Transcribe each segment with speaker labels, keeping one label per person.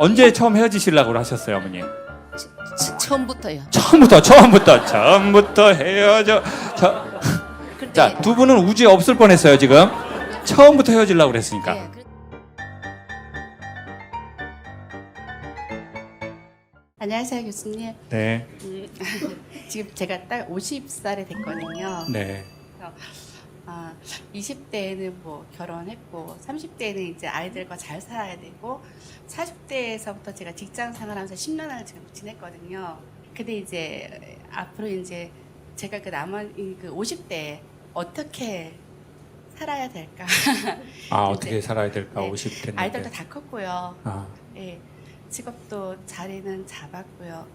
Speaker 1: 언제 처음 헤어지시려고 하셨어요, 어머니?
Speaker 2: 처- 처음부터요.
Speaker 1: 처음부터, 처음부터, 처음부터 헤어져. 저,
Speaker 2: 근데
Speaker 1: 자, 두 분은 우주에 없을 뻔했어요, 지금. 처음부터 헤어지려고 그랬으니까.
Speaker 2: 예, 그-
Speaker 3: 안녕하세요 교수님.
Speaker 1: 네,
Speaker 3: 음, 지금 제가 딱 50살이 됐거든요.
Speaker 1: 네,
Speaker 3: 아, 20대에는 뭐 결혼했고 30대에는 이제 아이들과 잘 살아야 되고 40대에서부터 제가 직장 생활하면서 10년을 지금 지냈거든요. 근데 이제 앞으로 이제 제가 그 남은 이그 50대에 어떻게 살아야 될까?
Speaker 1: 아, 어떻게 살아야 될까,
Speaker 3: 네.
Speaker 1: 50대인데.
Speaker 3: 아이들도 다 컸고요.
Speaker 1: 아.
Speaker 3: 예, 직업도 자리는 잡았고요.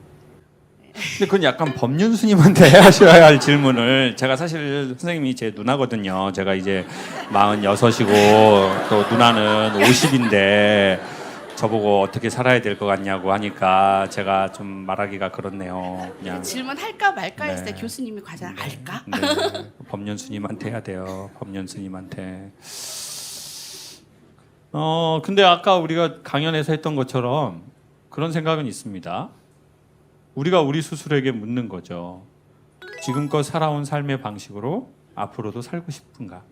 Speaker 1: 근데 그건 약간 법륜 스님한테 하셔야 할 질문을 제가 사실 선생님이 제 누나거든요. 제가 이제 46이고 또 누나는 50인데 저보고 어떻게 살아야 될 것 같냐고 하니까 제가 좀 말하기가 그렇네요. 그냥
Speaker 3: 질문할까 말까 했을 때
Speaker 1: 네.
Speaker 3: 교수님이 과연 알까?
Speaker 1: 네, 법륜 스님한테 해야 돼요. 법륜 스님한테. 어 근데 아까 우리가 강연에서 했던 것처럼 그런 생각은 있습니다. 우리가 우리 스스로에게 묻는 거죠. 지금껏 살아온 삶의 방식으로 앞으로도 살고 싶은가?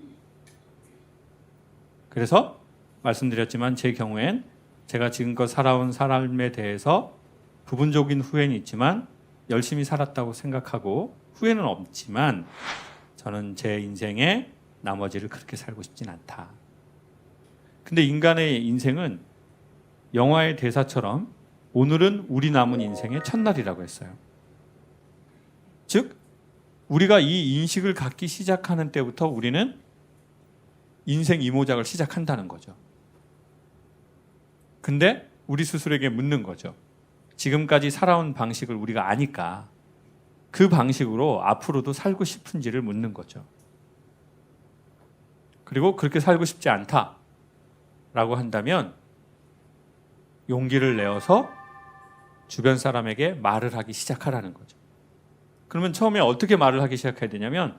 Speaker 1: 그래서 말씀드렸지만 제 경우엔 제가 지금껏 살아온 삶에 대해서 부분적인 후회는 있지만 열심히 살았다고 생각하고 후회는 없지만 저는 제 인생의 나머지를 그렇게 살고 싶진 않다. 근데 인간의 인생은 영화의 대사처럼 오늘은 우리 남은 인생의 첫날이라고 했어요. 즉, 우리가 이 인식을 갖기 시작하는 때부터 우리는 인생 이모작을 시작한다는 거죠. 근데 우리 스스로에게 묻는 거죠. 지금까지 살아온 방식을 우리가 아니까 그 방식으로 앞으로도 살고 싶은지를 묻는 거죠. 그리고 그렇게 살고 싶지 않다라고 한다면 용기를 내어서 주변 사람에게 말을 하기 시작하라는 거죠. 그러면 처음에 어떻게 말을 하기 시작해야 되냐면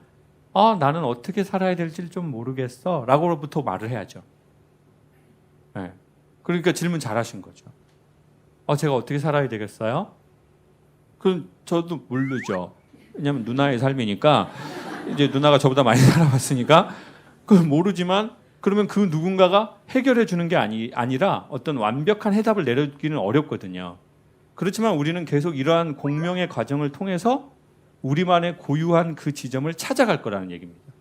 Speaker 1: 아, 나는 어떻게 살아야 될지 좀 모르겠어. 라고부터 말을 해야죠. 네. 그러니까 질문 잘 하신 거죠. 어, 제가 어떻게 살아야 되겠어요? 그럼 저도 모르죠. 왜냐면 누나의 삶이니까 이제 누나가 저보다 많이 살아왔으니까 그걸 모르지만 그러면 그 누군가가 해결해 주는 게 아니, 아니라 어떤 완벽한 해답을 내려주기는 어렵거든요. 그렇지만 우리는 계속 이러한 공명의 과정을 통해서 우리만의 고유한 그 지점을 찾아갈 거라는 얘기입니다.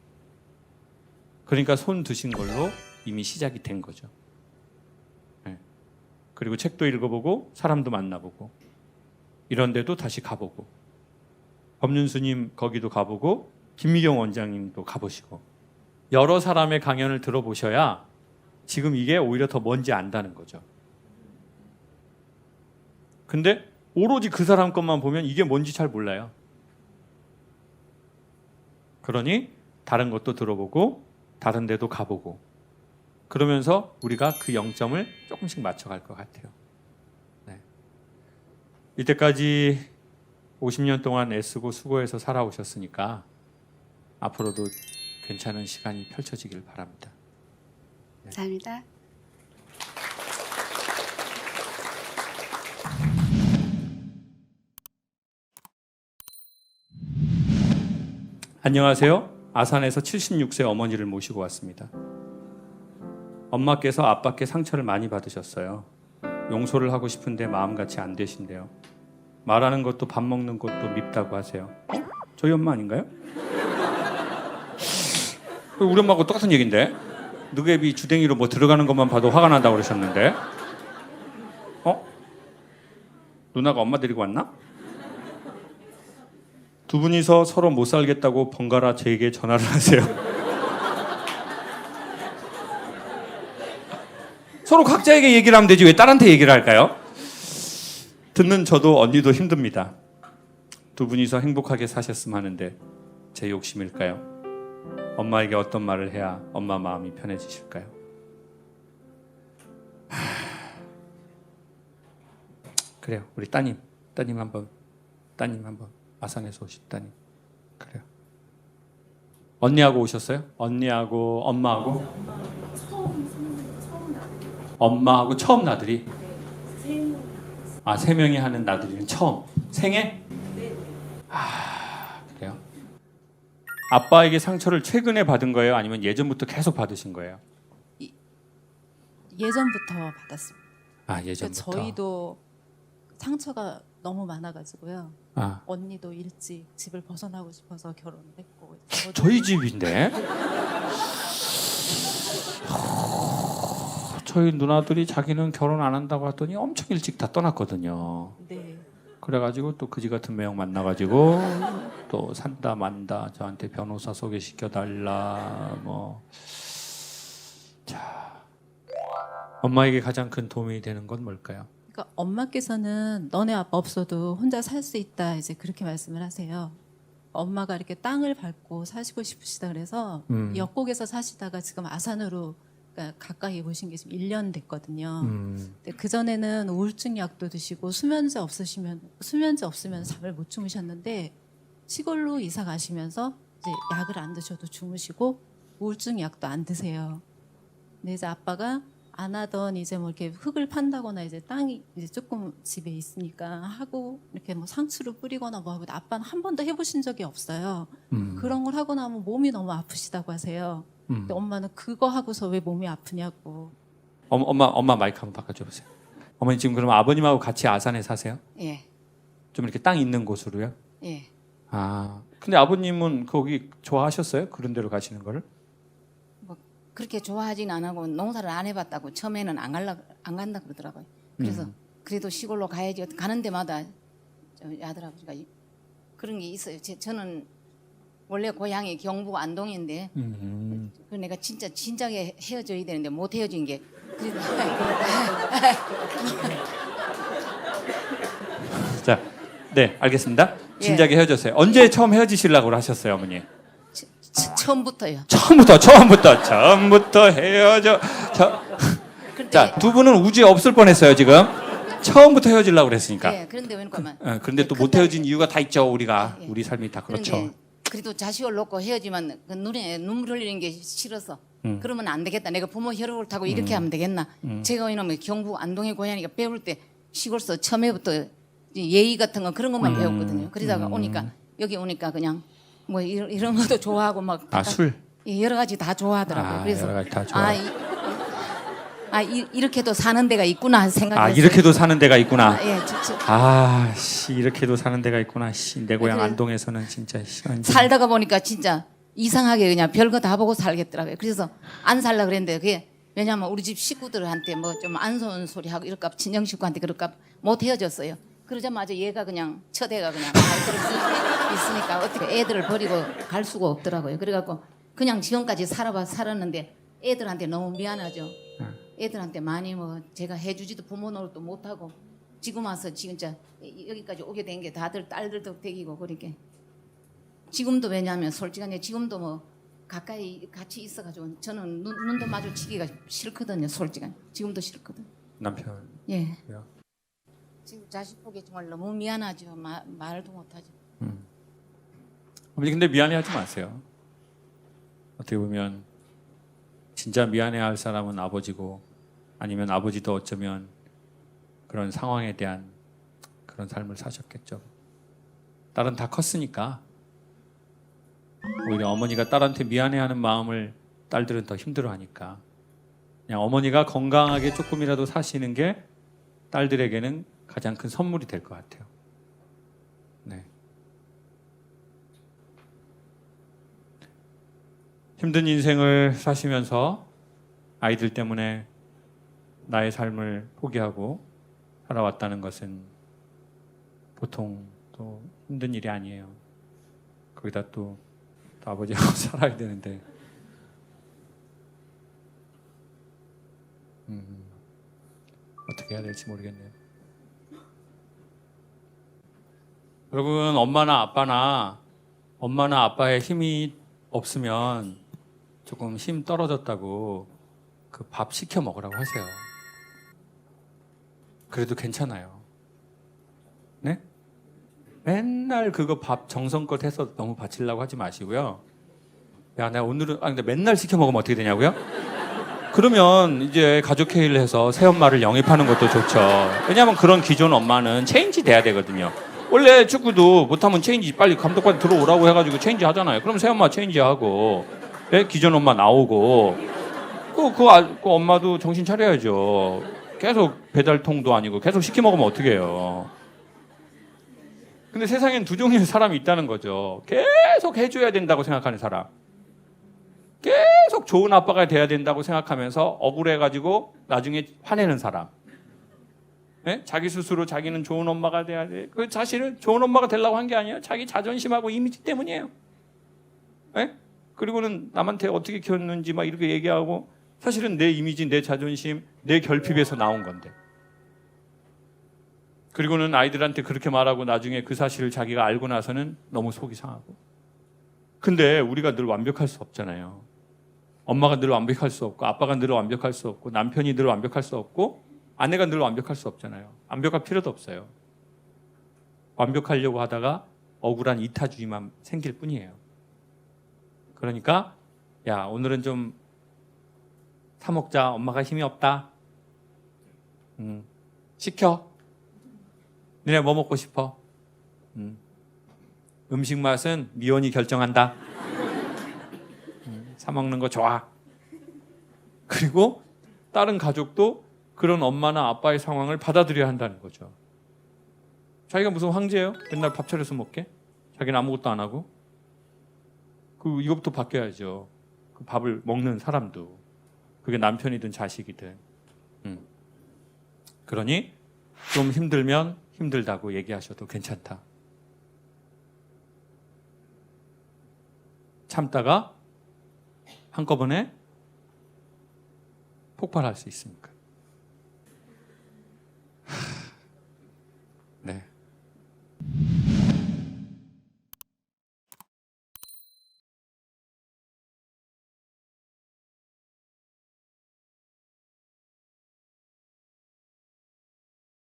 Speaker 1: 그러니까 손 드신 걸로 이미 시작이 된 거죠. 네. 그리고 책도 읽어보고 사람도 만나보고 이런 데도 다시 가보고 법륜스님 거기도 가보고 김미경 원장님도 가보시고 여러 사람의 강연을 들어보셔야 지금 이게 오히려 더 뭔지 안다는 거죠. 근데 오로지 그 사람 것만 보면 이게 뭔지 잘 몰라요. 그러니 다른 것도 들어보고 다른 데도 가보고 그러면서 우리가 그 영점을 조금씩 맞춰갈 것 같아요. 네. 이때까지 50년 동안 애쓰고 수고해서 살아오셨으니까 앞으로도 괜찮은 시간이 펼쳐지길 바랍니다.
Speaker 3: 감사합니다.
Speaker 1: 안녕하세요. 아산에서 76세 어머니를 모시고 왔습니다. 엄마께서 아빠께 상처를 많이 받으셨어요. 용서를 하고 싶은데 마음같이 안 되신대요. 말하는 것도 밥 먹는 것도 밉다고 하세요. 어? 저희 엄마 아닌가요? 우리 엄마하고 똑같은 얘긴데. 누개비 주댕이로 뭐 들어가는 것만 봐도 화가 난다고 그러셨는데. 어? 누나가 엄마 데리고 왔나? 두 분이서 서로 못 살겠다고 번갈아 제게 전화를 하세요. 서로 각자에게 얘기를 하면 되지 왜 딸한테 얘기를 할까요? 듣는 저도 언니도 힘듭니다. 두 분이서 행복하게 사셨으면 하는데 제 욕심일까요? 엄마에게 어떤 말을 해야 엄마 마음이 편해지실까요? 하... 그래요. 우리 따님, 따님 한번, 따님 한번. 아산에서 오신 따님. 그래요. 언니하고 오셨어요? 언니하고 엄마하고? 엄마하고 처음 나들이?
Speaker 4: 생
Speaker 1: 아, 세 명이 하는 나들이는 처음. 생애? 아, 그래요? 아빠에게 상처를 최근에 받은 거예요? 아니면 예전부터 계속 받으신 거예요?
Speaker 4: 예전부터 받았습니다.
Speaker 1: 아,
Speaker 4: 그러니까
Speaker 1: 예전부터.
Speaker 4: 저희도 상처가 너무 많아가지고요.
Speaker 1: 아,
Speaker 4: 언니도 일찍 집을 벗어나고 싶어서 결혼을 했고 저도
Speaker 1: 저희 집인데. 저희 누나들이 자기는 결혼 안 한다고 했더니 엄청 일찍 다 떠났거든요.
Speaker 4: 네
Speaker 1: 그래가지고 또 그지 같은 매형 만나가지고 또 산다 만다 저한테 변호사 소개시켜 달라 뭐. 자, 엄마에게 가장 큰 도움이 되는 건 뭘까요?
Speaker 4: 그러니까 엄마께서는 너네 아빠 없어도 혼자 살 수 있다 이제 그렇게 말씀을 하세요. 엄마가 이렇게 땅을 밟고 사시고 싶으시다 그래서
Speaker 1: 음.
Speaker 4: 역곡에서 사시다가 지금 아산으로 그러니까 가까이 오신 게 지금 1년 됐거든요.
Speaker 1: 음,
Speaker 4: 그 전에는 우울증 약도 드시고 수면제 없으시면 수면제 없으면 잠을 못 주무셨는데 시골로 이사 가시면서 이제 약을 안 드셔도 주무시고 우울증 약도 안 드세요. 근데 이제 아빠가 안 하던 이제 뭐 이렇게 흙을 판다거나 이제 땅이 이제 조금 집에 있으니까 하고 이렇게 뭐 상추를 뿌리거나 뭐 하고 아빠는 한 번도 해보신 적이 없어요.
Speaker 1: 음,
Speaker 4: 그런 걸 하고 나면 몸이 너무 아프시다고 하세요.
Speaker 1: 음.
Speaker 4: 근데 엄마는 그거 하고서 왜 몸이 아프냐고.
Speaker 1: 엄- 엄마 엄마 마이크 한번 바꿔줘 보세요. 어머니 지금 그럼 아버님하고 같이 아산에 사세요?
Speaker 2: 예,
Speaker 1: 좀 이렇게 땅 있는 곳으로요?
Speaker 2: 예.
Speaker 1: 아, 근데 아버님은 거기 좋아하셨어요? 그런 데로 가시는 거를?
Speaker 2: 그렇게 좋아하진 안 하고 농사를 안 해봤다고 처음에는 안 갈라 안 간다 그러더라고요. 그래서
Speaker 1: 음.
Speaker 2: 그래도 시골로 가야지 가는 데마다 저 아들 아버지가 이- 그런 게 있어요. 제, 저는 원래 고향이 경북 안동인데
Speaker 1: 음.
Speaker 2: 그 내가 진짜 진작에 헤어져야 되는데 못 헤어진 게
Speaker 1: 자, 네, 알겠습니다.
Speaker 2: 예.
Speaker 1: 진작에 헤어졌어요. 언제 처음 헤어지시려고 하셨어요, 어머니?
Speaker 2: 처- 처음부터요.
Speaker 1: 처음부터, 처음부터, 처음부터 헤어져. 저, 자, 두 분은 우주에 없을 뻔했어요, 지금. 처음부터 헤어지려고 그랬으니까.
Speaker 2: 예, 그런데 왜냐면
Speaker 1: 어, 그런데 또 못 헤어진 이유가 다 있죠, 우리가.
Speaker 2: 예.
Speaker 1: 우리 삶이 다 그렇죠.
Speaker 2: 그런데 그래도 자식을 놓고 헤어지면 그 눈에 눈물 흘리는 게 싫어서
Speaker 1: 음.
Speaker 2: 그러면 안 되겠다. 내가 부모 혈육을 타고 이렇게 하면 되겠나.
Speaker 1: 음.
Speaker 2: 제가 왜냐면 경북 안동의 고향이가 배울 때 시골서 처음에부터 예의 같은 거 그런 것만
Speaker 1: 음.
Speaker 2: 배웠거든요. 그러다가
Speaker 1: 음.
Speaker 2: 오니까 여기 오니까 그냥 뭐 이런, 이런 것도 좋아하고 막
Speaker 1: 아, 술.
Speaker 2: 예, 여러 가지 다 좋아하더라고요.
Speaker 1: 아,
Speaker 2: 그래서
Speaker 1: 여러 가지 다 좋아.
Speaker 2: 아, 이, 아 이, 이렇게도 사는 데가 있구나 생각했어요.
Speaker 1: 아, 이렇게도 사는 데가 있구나.
Speaker 2: 아, 예, 저, 저,
Speaker 1: 아, 씨, 이렇게도 사는 데가 있구나. 씨, 내 고향
Speaker 2: 그래.
Speaker 1: 안동에서는 진짜 씨, 완전-
Speaker 2: 살다가 보니까 진짜 이상하게 그냥 별거 다 보고 살겠더라고요. 그래서 안 살라 그랬는데 그게 왜냐하면 우리 집 식구들한테 뭐 좀 안 좋은 소리 하고 이럴까 봐, 친정 식구한테 그럴까 봐 못 헤어졌어요. 그러자마자 얘가 그냥 첫애가 그냥 있으니까 어떻게 애들을 버리고 갈 수가 없더라고요. 그래갖고 그냥 지금까지 살아봐 살았는데 애들한테 너무 미안하죠. 애들한테 많이 뭐 제가 해주지도 부모 노릇도 못하고 지금 와서 진짜 여기까지 오게 된 게 다들 딸들도 되기고 그렇게 지금도 왜냐하면 솔직하게 지금도 뭐 가까이 같이 있어가지고 저는 눈, 눈도 마주치기가 싫거든요 솔직하게 지금도 싫거든
Speaker 1: 남편.
Speaker 2: 예
Speaker 1: 그래요?
Speaker 2: 지금 자식 보기 정말 너무 미안하죠 마, 말도 못하죠
Speaker 1: 어머니 근데 미안해하지 마세요. 어떻게 보면 진짜 미안해할 사람은 아버지고 아니면 아버지도 어쩌면 그런 상황에 대한 그런 삶을 사셨겠죠. 딸은 다 컸으니까 오히려 어머니가 딸한테 미안해하는 마음을 딸들은 더 힘들어하니까 그냥 어머니가 건강하게 조금이라도 사시는 게 딸들에게는 가장 큰 선물이 될 것 같아요. 네. 힘든 인생을 사시면서 아이들 때문에 나의 삶을 포기하고 살아왔다는 것은 보통 또 힘든 일이 아니에요. 거기다 또, 또 아버지하고 살아야 되는데. 음, 어떻게 해야 될지 모르겠네요. 여러분, 엄마나 아빠나 엄마나 아빠의 힘이 없으면 조금 힘 떨어졌다고 그 밥 시켜 먹으라고 하세요. 그래도 괜찮아요. 네? 맨날 그거 밥 정성껏 해서 너무 바치려고 하지 마시고요. 야, 내가 오늘은 아 근데 맨날 시켜 먹으면 어떻게 되냐고요? 그러면 이제 가족 회의를 해서 새 엄마를 영입하는 것도 좋죠. 왜냐하면 그런 기존 엄마는 체인지 돼야 되거든요. 원래 축구도 못하면 체인지 빨리 감독관 들어오라고 해가지고 체인지 하잖아요. 그럼 새엄마 체인지 하고 예? 기존 엄마 나오고 그, 그, 아- 그 엄마도 정신 차려야죠. 계속 배달통도 아니고 계속 시켜 먹으면 어떻게 해요. 근데 세상엔 두 종류의 사람이 있다는 거죠. 계속 해줘야 된다고 생각하는 사람. 계속 좋은 아빠가 돼야 된다고 생각하면서 억울해가지고 나중에 화내는 사람. 예? 자기 스스로 자기는 좋은 엄마가 돼야 돼. 그 사실은 좋은 엄마가 되려고 한 게 아니에요. 자기 자존심하고 이미지 때문이에요. 예? 그리고는 남한테 어떻게 키웠는지 막 이렇게 얘기하고 사실은 내 이미지, 내 자존심, 내 결핍에서 나온 건데. 그리고는 아이들한테 그렇게 말하고 나중에 그 사실을 자기가 알고 나서는 너무 속이 상하고. 근데 우리가 늘 완벽할 수 없잖아요. 엄마가 늘 완벽할 수 없고 아빠가 늘 완벽할 수 없고 남편이 늘 완벽할 수 없고 아내가 늘 완벽할 수 없잖아요. 완벽할 필요도 없어요. 완벽하려고 하다가 억울한 이타주의만 생길 뿐이에요. 그러니까 야 오늘은 좀 사먹자 엄마가 힘이 없다. 음, 시켜. 니네 뭐 먹고 싶어? 음. 음식 맛은 미연이 결정한다. 음, 사 먹는 거 좋아. 그리고 다른 가족도 그런 엄마나 아빠의 상황을 받아들여야 한다는 거죠. 자기가 무슨 황제예요? 맨날 밥 차려서 먹게? 자기는 아무것도 안 하고? 그 이것부터 바뀌어야죠. 그 밥을 먹는 사람도 그게 남편이든 자식이든. 음. 그러니 좀 힘들면 힘들다고 얘기하셔도 괜찮다. 참다가 한꺼번에 폭발할 수 있으니까.